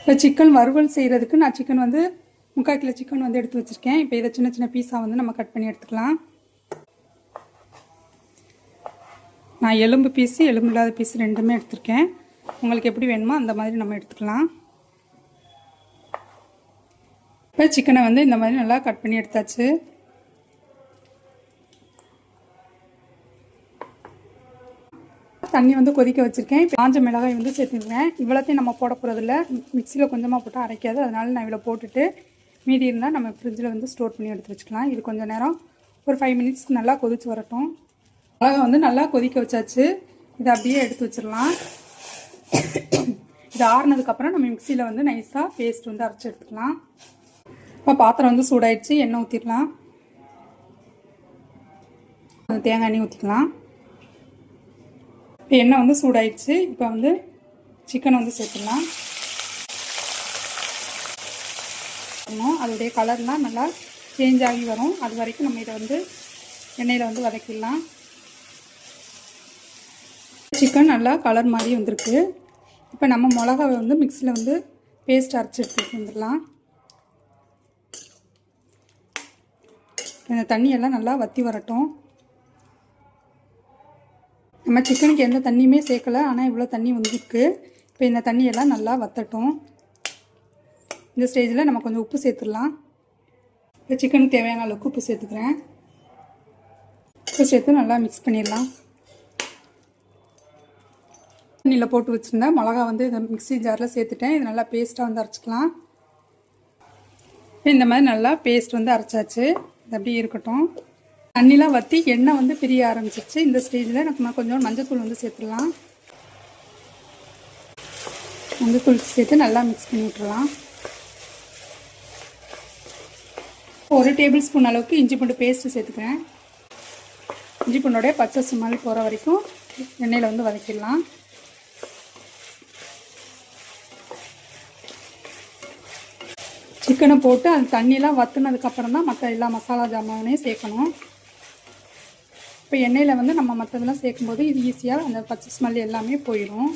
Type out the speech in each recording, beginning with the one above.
இப்போ சிக்கன் வறுவல் செய்கிறதுக்கு நான் சிக்கன் வந்து முக்கால் கிலோ சிக்கன் வந்து எடுத்து வச்சுருக்கேன். இப்போ இதை சின்ன சின்ன பீஸாக வந்து நம்ம கட் பண்ணி எடுத்துக்கலாம். நான் எலும்பு பீஸு எலும்பு இல்லாத பீஸ் ரெண்டுமே எடுத்திருக்கேன். உங்களுக்கு எப்படி வேணுமோ அந்த மாதிரி நம்ம எடுத்துக்கலாம். இப்போ சிக்கனை வந்து இந்த மாதிரி நல்லா கட் பண்ணி எடுத்தாச்சு. தண்ணி வந்து கொதிக்க வச்சுருக்கேன். இப்போ காஞ்ச மிளகாய் வந்து சேர்த்துருக்கேன் இவ்வளோத்தையும் நம்ம போட போகிறதில்ல மிக்சியில் கொஞ்சமாக போட்டு அரைக்காது. அதனால நான் இவ்வளோ போட்டுட்டு மீதி இருந்தால் நம்ம ஃப்ரிட்ஜில் வந்து ஸ்டோர் பண்ணி எடுத்து வச்சுக்கலாம். இது கொஞ்சம் நேரம். ஒரு ஃபைவ் மினிட்ஸ்க்கு நல்லா கொதிச்சு வரட்டும். மிளகாய் வந்து நல்லா கொதிக்க வச்சாச்சு. இதை அப்படியே எடுத்து வச்சிடலாம். இது ஆறுனதுக்கப்புறம் நம்ம மிக்சியில் வந்து நைஸாக பேஸ்ட் வந்து அரைச்சி எடுத்துக்கலாம். இப்போ பாத்திரம் வந்து சூடாயிடுச்சு. எண்ணெய் ஊற்றிடலாம் தேங்காய் எண்ணெய் ஊற்றிக்கலாம் இப்போ எண்ணெய் வந்து சூடாயிடுச்சு. இப்போ வந்து சிக்கனை வந்து சேர்த்துடலாம். அதோடைய கலர்லாம் நல்லா சேஞ்ச் ஆகி வரும். அது வரைக்கும் நம்ம இதை வந்து எண்ணெயில் வந்து வதக்கிடலாம். சிக்கன் நல்லா கலர் மாதிரி வந்திருக்கு. இப்போ நம்ம மிளகாவை வந்து மிக்சியில் வந்து பேஸ்ட் அரைச்சி எடுத்துட்டு வந்துடலாம். இந்த தண்ணியெல்லாம் நல்லா வற்றி வரட்டும். நம்ம சிக்கனுக்கு எந்த தண்ணியுமே சேர்க்கலை ஆனால் இவ்வளோ தண்ணி வந்துருக்கு. இப்போ இந்த தண்ணியெல்லாம் நல்லா வத்தட்டும். இந்த ஸ்டேஜில் நம்ம கொஞ்சம் உப்பு சேர்த்துடலாம். இப்போ சிக்கனுக்கு தேவையான அளவுக்கு உப்பு சேர்த்துக்கிறேன். உப்பு சேர்த்து நல்லா மிக்ஸ் பண்ணிடலாம். தண்ணியில் போட்டு வச்சுருந்தேன் மிளகா வந்து இந்த மிக்ஸி ஜாரில் சேர்த்துட்டேன். இது நல்லா பேஸ்ட்டாக வந்து அரைச்சிக்கலாம். இந்த மாதிரி நல்லா பேஸ்ட் வந்து அரைச்சாச்சு. இது அப்படியே இருக்கட்டும். தண்ணிலாம் வற்றி எண்ணெய் வந்து பிரிய ஆரம்பிச்சிச்சு இந்த ஸ்டேஜில் எனக்கு நான் கொஞ்சம் மஞ்சத்தூள் வந்து சேர்த்துடலாம். மஞ்சத்தூள் சேர்த்து நல்லா மிக்ஸ் பண்ணி விட்டுறலாம் ஒரு டேபிள் ஸ்பூன் அளவுக்கு இஞ்சி பூண்டு பேஸ்ட்டு சேர்த்துக்கிறேன். இஞ்சி பூண்டோடைய பச்சை சுமாளி போகிற வரைக்கும் எண்ணெயில் வந்து வதக்கிடலாம். சிக்கனை போட்டு அந்த தண்ணியெலாம் வற்றுனதுக்கப்புறம் தான் மற்ற எல்லா மசாலா ஜாமானையும் சேர்க்கணும். இப்போ எண்ணெயில் வந்து நம்ம மற்றதெல்லாம் சேர்க்கும்போது இது ஈஸியாக அந்த பச்சை ஸ்மெல் எல்லாமே போயிடும்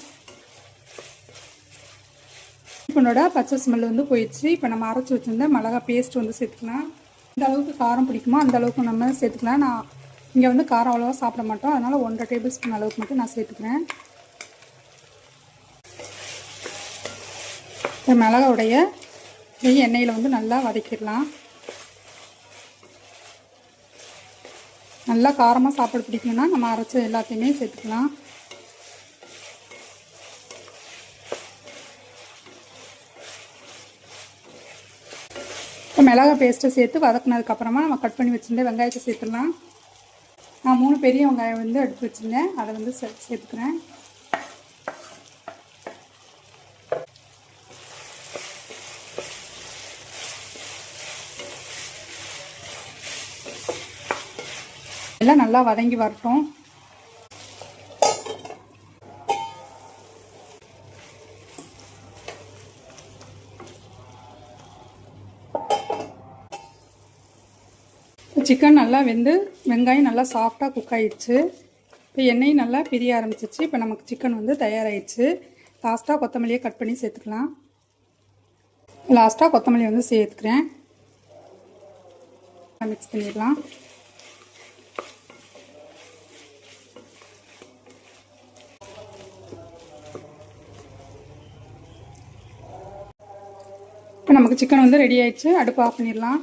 இப்போனோட பச்சை ஸ்மெல் வந்து போயிடுச்சு. இப்போ நம்ம அரைச்சி வச்சுருந்த மிளகா பேஸ்ட் வந்து சேர்த்துக்கலாம். இந்த அளவுக்கு காரம் பிடிக்குமோ அந்த அளவுக்கு நம்ம சேர்த்துக்கலாம். நான் இங்கே வந்து காரம் அவ்வளோவா சாப்பிட மாட்டோம். அதனால் ஒன்றரை டேபிள் ஸ்பூன் அளவுக்கு மட்டும் நான் சேர்த்துக்கிறேன். இப்போ மிளகாவுடைய உடைய எண்ணெயில் வந்து நல்லா வதக்கிடலாம். நல்லா காரமாக சாப்பாடு பிடிக்கணும்னா நம்ம அரைச்ச எல்லாத்தையுமே சேர்த்துக்கலாம். இப்போ மிளகா பேஸ்ட்டை சேர்த்து வதக்குனதுக்கப்புறமா நம்ம கட் பண்ணி வச்சுருந்த வெங்காயத்தை சேர்த்துடலாம். நான் மூணு பெரிய வெங்காயம் வந்து எடுத்து வச்சுருந்தேன். அதை வந்து சே சேர்த்துக்கிறேன். எல்லாம் நல்லா வதங்கி வரட்டும். சிக்கன் நல்லா வெந்து வெங்காயம் நல்லா சாஃப்டாக குக் ஆயிடுச்சு. இப்போ எண்ணெயும் நல்லா பிரிய ஆரம்பிச்சிச்சு இப்போ நமக்கு சிக்கன் வந்து தயாராகிடுச்சு லாஸ்ட்டாக கொத்தமல்லியை கட் பண்ணி சேர்த்துக்கலாம். லாஸ்ட்டாக கொத்தமல்லி வந்து சேர்த்துக்கிறேன். மிக்ஸ் பண்ணிடலாம். இப்போ நமக்கு சிக்கன் வந்து ரெடி ஆயிடுச்சு. அடுப்பு ஆஃப் பண்ணிடலாம்.